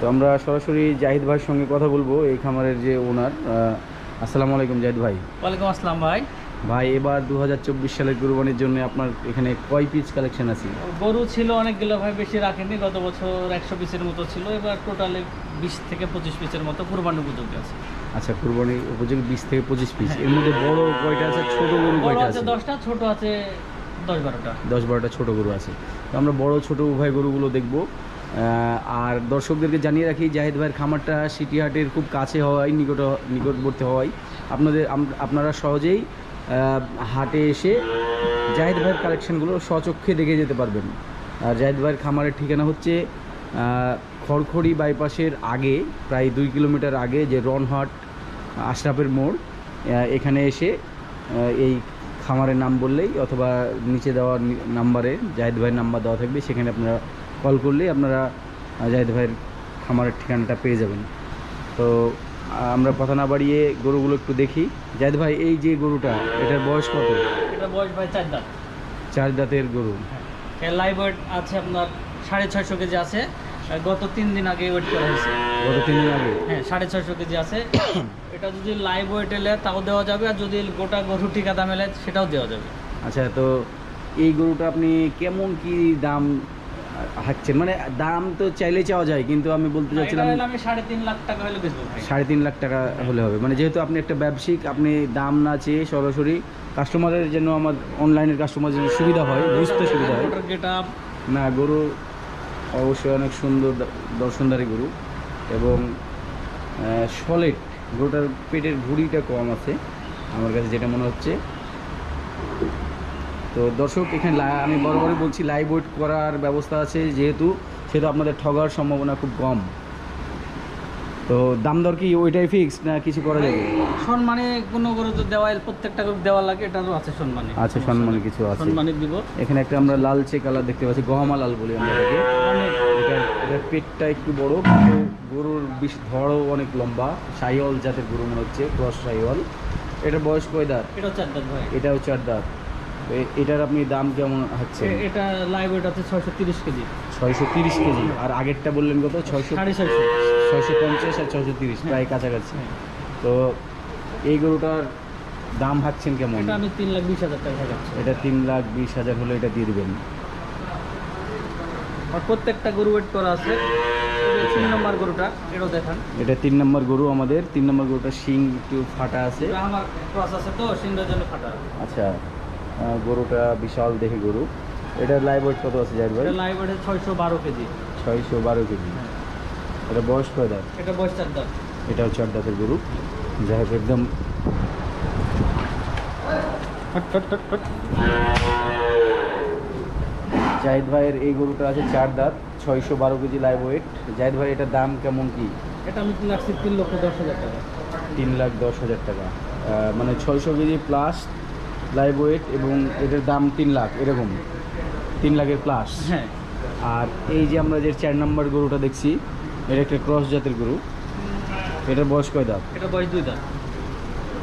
তো আমরা সরাসরি জাহিদ ভাইয়ের সঙ্গে কথা বলব এই খামারের যে ওনার। আসসালামু আলাইকুম জাহিদ ভাই। ওয়ালাইকুম আসসালাম ভাই। ভাই এবার দু হাজার চব্বিশ সালের কুরবানির জন্য আপনার এখানে কয় পিস কালেকশন আছে? গরু ছিল অনেকগুলো ভাই বেশি রাখেনি। গত বছর একশো পিসের মতো ছিল। এবার টোটালে বিশ থেকে পঁচিশ পিসের মতো কুরবানি উপযোগী আছে। আচ্ছা কুরবানি উপযোগী বিশ থেকে পঁচিশ পিস এর মধ্যে বড় কয়টা আছে? ছোট গরু কয়টা আছে আছে? দশটা ছোট আছে দশ বারোটা। দশ বারোটা ছোট গরু আছে। তো আমরা বড় ছোট উভয় গরুগুলো দেখব। আর দর্শকদেরকে জানিয়ে রাখি, জাহিদ ভাইয়ের খামারটা সিটি হাটের খুব কাছে হওয়ায়, নিকট নিকটবর্তী হওয়ায়। আপনাদের আপনারা সহজেই হাটে এসে জাহিদ ভাইয়ের কালেকশনগুলো স্বচক্ষে দেখে যেতে পারবেন। আর জাহিদ ভাইয়ের খামারের ঠিকানা হচ্ছে খড়খড়ি বাইপাসের আগে, প্রায় দুই কিলোমিটার আগে যে রনহাট আশরাফের মোড় এখানে এসে এই খামারের নাম বললেই অথবা নিচে দেওয়া নাম্বারে জাহিদ ভাইয়ের নাম্বার দেওয়া থাকবে, সেখানে আপনারা কল করলেই আপনারা জাহিদ ভাইয়ের খামারের ঠিকানাটা পেয়ে যাবেন। তো আমরা কথা না বাড়িয়ে গরুগুলো একটু দেখি। জাহিদ ভাই এই যে গরুটা এটার বয়স কত? এটা বয়স ভাই চার দাঁত। চার দাঁতের গরু। লাইভ ওয়েট আছে আপনার সাড়ে ছয়শো কেজি আছে। গত তিন দিন আগে ওয়েট করা হয়েছে। গত তিন দিন আগে? হ্যাঁ সাড়ে ছয়শো কেজি আছে। এটা যদি লাইভ ওয়েট এলে তাও দেওয়া যাবে আর যদি গোটা গরু ঠিকাদাম এলে সেটাও দেওয়া যাবে। আচ্ছা তো এই গরুটা আপনি কেমন কি দাম হাঁকছেন মানে দাম তো চাইলে চাওয়া যায় কিন্তু আমি বলতে চাচ্ছিলাম সাড়ে তিন লাখ টাকা হলে সাড়ে তিন লাখ টাকা হলে হবে। মানে যেহেতু আপনি একটা ব্যবসায়িক আপনি দাম না চেয়ে সরাসরি কাস্টমারের জন্য আমার অনলাইনের কাস্টমার জন্য সুবিধা হয় বুঝতে সুবিধা হয়। না গরু অবশ্যই অনেক সুন্দর দর্শনদারি গরু এবং সলিড গরুটার পেটের ঘুড়িটা কম আছে আমার কাছে যেটা মনে হচ্ছে। তো দর্শক এখানে আমি বরাবরই বলছি লাইভ ওয়েট করার ব্যবস্থা আছে যেহেতু সেহেতু আপনাদের ঠগার সম্ভাবনা খুব কম। তো দাম দর কি ওইটাই ফিক্স না কিছু করা যাবে? সম্মানে কোনো গরু তো দেওয়া প্রত্যেকটা গরু দেওয়া লাগে এটা এটারও আছে সম্মানে। আচ্ছা সম্মানে কিছু আছে। সম্মানে দিব। এখানে একটা আমরা লালচে কালার দেখতে পাচ্ছি গহমা লাল বলি আমরা এটাকে এটার পেটটা একটু বড় কিন্তু গরুর বিষ ধরও অনেক লম্বা সাইওয়াল জাতের গরু মনে হচ্ছে ক্রস সাইওয়াল এটা বয়স কয় দাঁত? এটাও চার দাঁত ভাই। এটাও চার দাঁত। তো এ- এটার আপনি দাম কেমন হচ্ছে? এটা লাইভ ওয়েট আছে ছয়শো তিরিশ কেজি। ছয়শো তিরিশ কেজি। আর আগেরটা বললেন কত? ছয়শো সাড়ে ছয়শো। ছয়শো পঞ্চাশ আর ছয়শো তিরিশ প্রায় কাছাকাছি। হ্যাঁ। তো এই গরুটার দাম হাঁকছেন কেমন? এটা আমি তিন লাখ বিশ হাজার টাকা এটা তিন লাখ বিশ হাজার হলে এটা দিয়ে দেবেন। আর প্রত্যেকটা গরু ওয়েট করা আছে। তিন নম্বর গরুটা এটাও দেখান। এটা তিন নম্বর গরু আমাদের। তিন নম্বর গরুটা শিং একটু ফাটা আছে। আমার ক্রস আছে তো সিংহের জন্য ফাটা। আচ্ছা। গরুটা বিশাল দেখে গরু। এটার লাইভ ওয়েট কত আছে জাহিদ ভাই? এটা লাইভ ওয়েট ছয়শো বারো কেজি। ছয়শো বারো কেজি। এটা বয়স কয় দাঁত? এটা বয়স চার দাঁত। এটা হচ্ছে আট দাঁতের গরু। যাই হোক একদম জাহিদ ভাইয়ের এই গরুটা আছে চার দাঁত ছয়শো বারো কেজি লাইভ ওয়েট জাহিদ ভাই এটার দাম কেমন কি? এটা আমি রাখছি তিন লক্ষ দশ হাজার টাকা। তিন লাখ দশ হাজার টাকা। মানে ছয়শো কেজি প্লাস লাইভ ওয়েট এবং এটার দাম তিন লাখ এরকম। তিন লাখের প্লাস হ্যাঁ। আর এই যে আমরা যে চার নম্বর গরুটা দেখছি এটা একটা ক্রস জাতের গরু। এটার বয়স কয় দাঁত? এটা বয়স দুই দাঁত।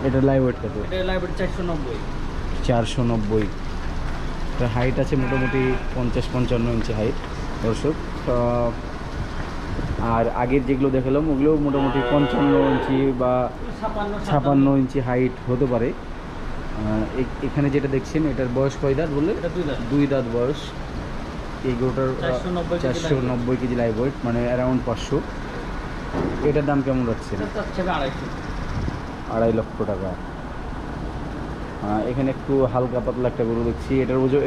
এটার লাইভ ওয়েট কত? এটা লাইভ ওয়েট চারশো নব্বই। চারশো নব্বই। এটার হাইট আছে মোটামুটি পঞ্চাশ পঞ্চান্ন ইঞ্চি হাইট দর্শক। আর আগের যেগুলো দেখালাম ওগুলো মোটামুটি পঞ্চান্ন ইঞ্চি বা ছাপান্ন ইঞ্চি হাইট হতে পারে। এখানে যেটা দেখছেন এটার বয়স কয় দাঁত বললে? দুই দাঁত। বয়স। এই গরুটার 490 চারশো নব্বই কেজি লাইভ ওয়েট মানে অ্যারাউন্ড পাঁচশো। এটার দাম কেমন যাচ্ছে? আড়াই লক্ষ টাকা। এখানে একটু হালকা পাতলা একটা গরু দেখছি। এটার ওজন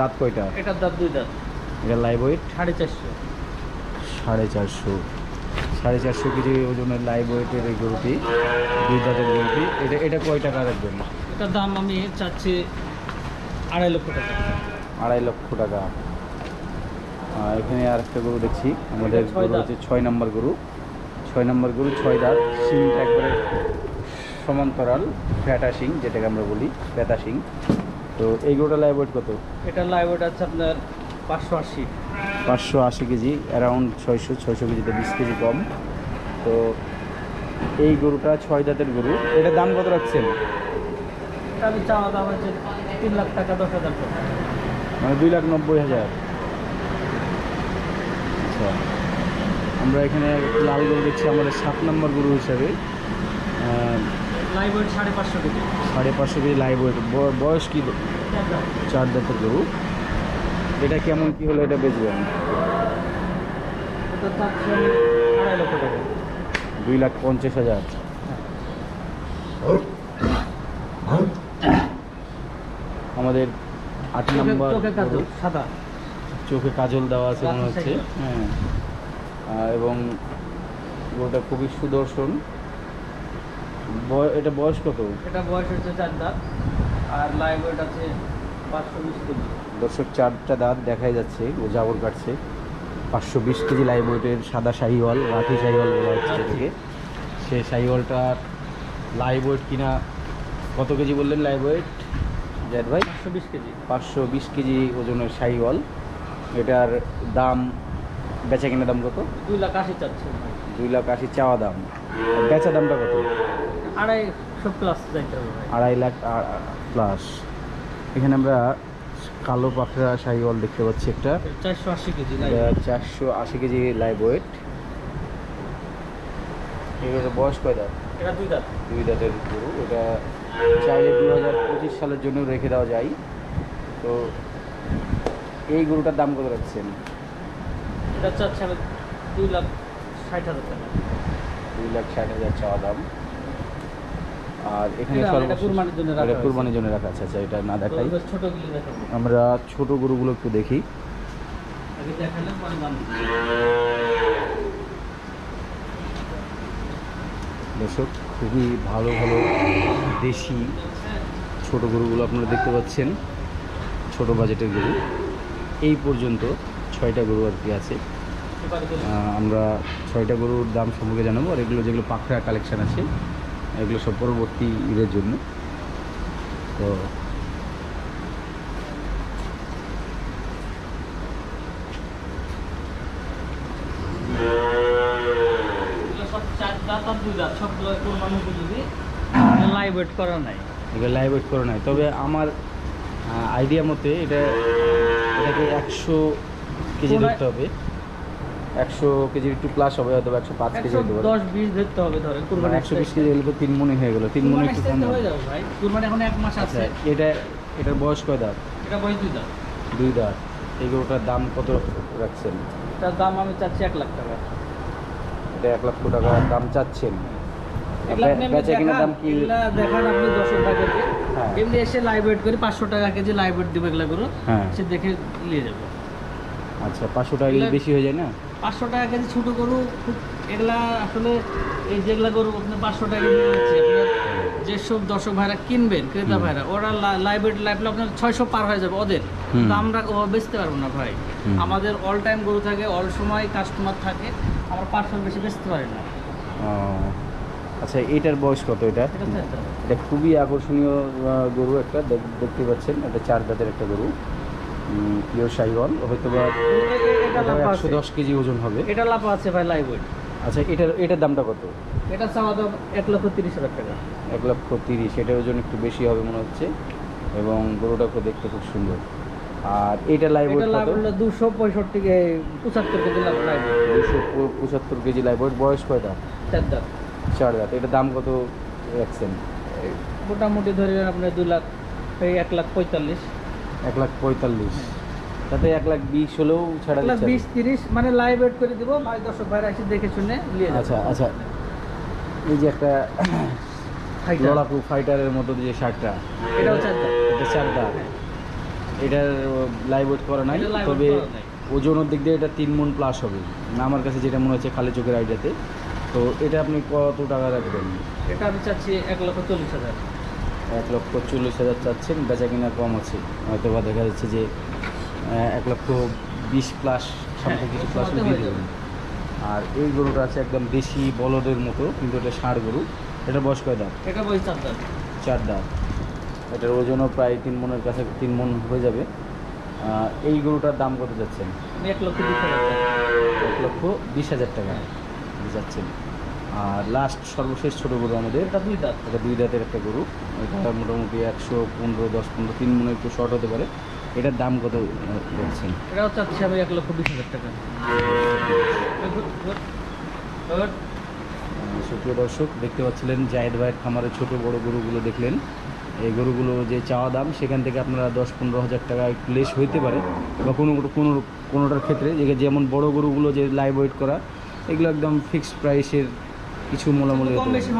দাঁত কয়টা? এটার দাঁত দুই দাঁত। এটা লাইভ ওয়েট সাড়ে চারশো। সাড়ে চারশো। সাড়ে চারশো কেজি ওজনের লাইভ ওয়েটের এই গরুটি দুই দাঁতের গরুটি। এটা এটা কয় টাকা রাখবেন? এটার দাম আমি চাচ্ছি আড়াই লক্ষ টাকা। আড়াই লক্ষ টাকা। এখানে আর একটা গরু দেখছি। আমাদের গরু হচ্ছে ছয় নম্বর গরু। ছয় নম্বর গরু ছয় দাঁত শিংটা একবারে সমান্তরাল ফ্যাটা সিং যেটাকে আমরা বলি ফ্যাটা সিং তো এই গরুটা লাইভ ওয়েট কত? এটা লাইভ ওয়েট আছে আপনার পাঁচশো আশি। পাঁচশো আশি কেজি অ্যারাউন্ড ছয়শো ছয়শো কেজিতে বিশ কেজি কম। তো এই গরুটা ছয় দাঁতের গরু। এটার দাম কত রাখছেন? আমি চাওয়া দাম হচ্ছে তিন লাখ টাকা দশ হাজার টাকা। মানে দুই লাখ নব্বই হাজার। আচ্ছা। আমরা এখানে লাল গরু দেখছি আমাদের সাত নম্বর গরু হিসাবে। লাইভ ওয়েট সাড়ে পাঁচশো কেজি। সাড়ে পাঁচশো কেজি লাইভ ওয়েট বয়স কি চার দাঁতের গরু। এটা কেমন কি হলো এটা বেচবেন? দুই লাখ পঞ্চাশ হাজার। আমাদের আট নম্বর চোখে কাজল সাদা। চোখে কাজল দেওয়া আছে মনে হচ্ছে। হ্যাঁ। এবং গরুটা খুবই সুদর্শন। এটা বয়স কত? এটা বয়স হচ্ছে চার দাঁত। আর লাইভ ওয়েট আছে পাঁচশো বিশ কেজি। দর্শক চারটা দাঁত দেখাই যাচ্ছে ও জাবর কাটছে। পাঁচশো বিশ কেজি লাইভ ওয়েটের সাদা শাহিওয়াল রাঠি শাহিওয়াল বলা হচ্ছে এটাকে। সে শাহিওয়ালটা লাইভ ওয়েট কিনা কত কেজি বললেন লাইভ ওয়েট জায়দ ভাই। পাঁচশো বিশ কেজি। পাঁচশো বিশ কেজি ওজনের শাহিওয়াল এটার দাম বেচা কেনা দাম কত? দুই লাখ আশি চাচ্ছে। দুই লাখ আশি চাওয়া দাম। বেচা দামটা কত? আড়াইশো প্লাস যাইতে হবে আড়াই লাখ প্লাস এখানে আমরা কালো পাখরা শাহিওয়াল দেখতে পাচ্ছি একটা। চারশো আশি কেজি চারশো আশি কেজি লাইভ ওয়েট বয়স কয় দাঁত? এটা দুই দাঁত। দুই দাঁতের গরু। এটা চাইলে দু হাজার পঁচিশ সালের জন্য রেখে দেওয়া যায়। তো এই গরুটার দাম কত রাখছেন? এটা চাচ্ছে আমি দুই লাখ ষাট হাজার টাকা। দুই লাখ ষাট হাজার চাওয়া দাম। আর এখানে কুরবানির জন্য রাখা আছে। আচ্ছা এটা না দেখাই। আমরা ছোট গরুগুলো একটু দেখি। দর্শক খুবই ভালো ভালো দেশি ছোট গরুগুলো আপনারা দেখতে পাচ্ছেন, ছোট বাজেটের গরু। এই পর্যন্ত ছয়টা গরু আর কি আছে। আমরা ছয়টা গরুর দাম সম্পর্কে জানাব, আর এগুলো যেগুলো পাখরা কালেকশান আছে, এগুলো সব পরবর্তী ঈদের জন্য। তো সব দুই দাঁত, সবগুলো উপযোগী লাইভ ওয়েট করা নাই। এগুলো লাইভ ওয়েট করে নাই। তবে আমার আইডিয়া মতে এটা এটাকে একশো কেজি ধরতে হবে। একশো কেজির একটু প্লাস হবে হয়তো একশো পাঁচ কেজি হতে পারে। দশ বিশ ধরতে হবে ধরেন মানে কুরবানি একশো বিশ কেজি হলে তো তিন মনে হয়ে গেল। তিন মনে একটু কম হয়ে যাবে ভাই। কুরবানি এখন এক মাস আচ্ছা আছে। এটা এটার বয়স কয় দাঁত? এটা বয়স দুই দাঁত। দুই দাঁত। এই গরুটার দাম কত রাখছেন? এটার দাম আমি চাচ্ছি এক লাখ টাকা। এটা এক লক্ষ টাকা দাম চাচ্ছেন। বেচা কিনা দাম কি? দেখান আপনি দর্শক ভাইদেরকে হ্যাঁ। এমনি এসে লাইভ ওয়েট করে পাঁচশো টাকা কেজি লাইভ ওয়েট দেবে এগুলা করে হ্যাঁ। সে দেখে নিয়ে যাবে। আচ্ছা পাঁচশো টাকা বেশি হয়ে যায় না? পাঁচশো টাকা কেজি ছোটো গরু খুব এগুলা আসলে এই যেগুলা গরু আপনি পাঁচশো টাকা যেসব দর্শক ভাইরা কিনবেন ক্রেতা ভাইরা ওরা ওয়েট লাইভ আপনার ছয়শো পার হয়ে যাবে ওদের। কিন্তু আমরা বেচতে পারব না ভাই। আমাদের অল টাইম গরু থাকে অল সময় কাস্টমার থাকে আমরা পাঁচশো বেশি বেচতে পারি না। আচ্ছা এটার বয়স কত এটা এটা খুবই আকর্ষণীয় গরু একটা দেখ- দেখতে পাচ্ছেন এটা চার দাঁতের একটা গরু। পিওর সাইওয়াল হয়তো বা একশো দশ কেজি ওজন হবে। এটা লাভ আছে ভাই লাইভ আচ্ছা এটার এটার দামটা কত? এটা চাওয়া দাম এক লক্ষ তিরিশ হাজার টাকা। এক লক্ষ তিরিশ এটার ওজন একটু বেশি হবে মনে হচ্ছে এবং গরুটাকে দেখতে খুব সুন্দর। আর এটা লাইভ দুশো পঁয়ষট্টি পঁচাত্তর কেজি লাইভ দুশো পঁচাত্তর কেজি লাইভ বয়স কয়টা? চার দাম চার দাঁত এটার দাম কত রাখছেন মোটামুটি ধরে নেন আপনি দুই লাখ এই এক লাখ পঁয়তাল্লিশ। এক লাখ পঁয়তাল্লিশ। তাতে এক লাখ বিশ হলেও ছাড়া লাখ বিশ তিরিশ মানে লাইভ ওয়েট করে দিব ভাই দর্শক ভাইরা এসে দেখে শুনে নিয়ে আচ্ছা আচ্ছা। এই যে একটা লড়াকু ফাইটারের মতো যে শার্টটা। এটাও চার দাম এটা চার দাঁত এটার লাইভ ওয়েট করা নাই তবে ওজনের দিক দিয়ে এটা তিন মন প্লাস হবে। না আমার কাছে যেটা মনে হচ্ছে খালি চোখের আইডিয়াতে তো এটা আপনি কত টাকা রাখবেন? এটা আমি চাচ্ছি এক লক্ষ চল্লিশ হাজার। এক লক্ষ চল্লিশ হাজার চাচ্ছেন বেচা কিনা কম আছে। হয়তো বা দেখা যাচ্ছে যে এক লক্ষ বিশ প্লাস সামথিং কিছু প্লাস দিয়ে দেবেন। আর এই গরুটা আছে একদম দেশি বলদের মতো কিন্তু এটা ষাঁড় গরু। এটা বয়স কয় দাঁত? এটা বই চার দাম চার দাঁত। এটার ওজনও প্রায় তিন মনের কাছে তিন মন হয়ে যাবে। এই গরুটার দাম কত যাচ্ছেন এক লক্ষ বিশ হাজার টাকা। এক লক্ষ বিশ হাজার টাকা। যাচ্ছেন। আর লাস্ট সর্বশেষ ছোটো গরু আমাদের। এটা দুই দাঁত এটা দুই দাঁতের একটা গরু। এটা মোটামুটি একশো পনেরো দশ পনেরো তিন মনে একটু শর্ট হতে পারে। এটার দাম কত বলছেন? এটাও চাচ্ছি আমি এক লক্ষ বিশ হাজার টাকা। সুপ্রিয় দর্শক দেখতে পাচ্ছিলেন জাহেদ ভাইয়ের খামারে ছোট বড় গরুগুলো দেখলেন। এই গরুগুলো যে চাওয়া দাম সেখান থেকে আপনারা দশ পনেরো হাজার টাকা একটু লেস হইতে পারে। বা কোনো কোনো কোনোটার ক্ষেত্রে যেমন বড় গরুগুলো যে লাইভ ওয়েট করা এগুলো একদম ফিক্সড প্রাইসের কিছু মোলামুলি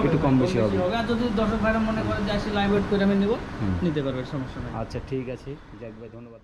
একটু কম বেশি হবে। আর যদি দর্শক ভাইরা মনে করে যে আসি লাইভ ওয়েট করে আমি নেব নিতে পারবে সমস্যা নাই। আচ্ছা ঠিক আছে। ভাই ধন্যবাদ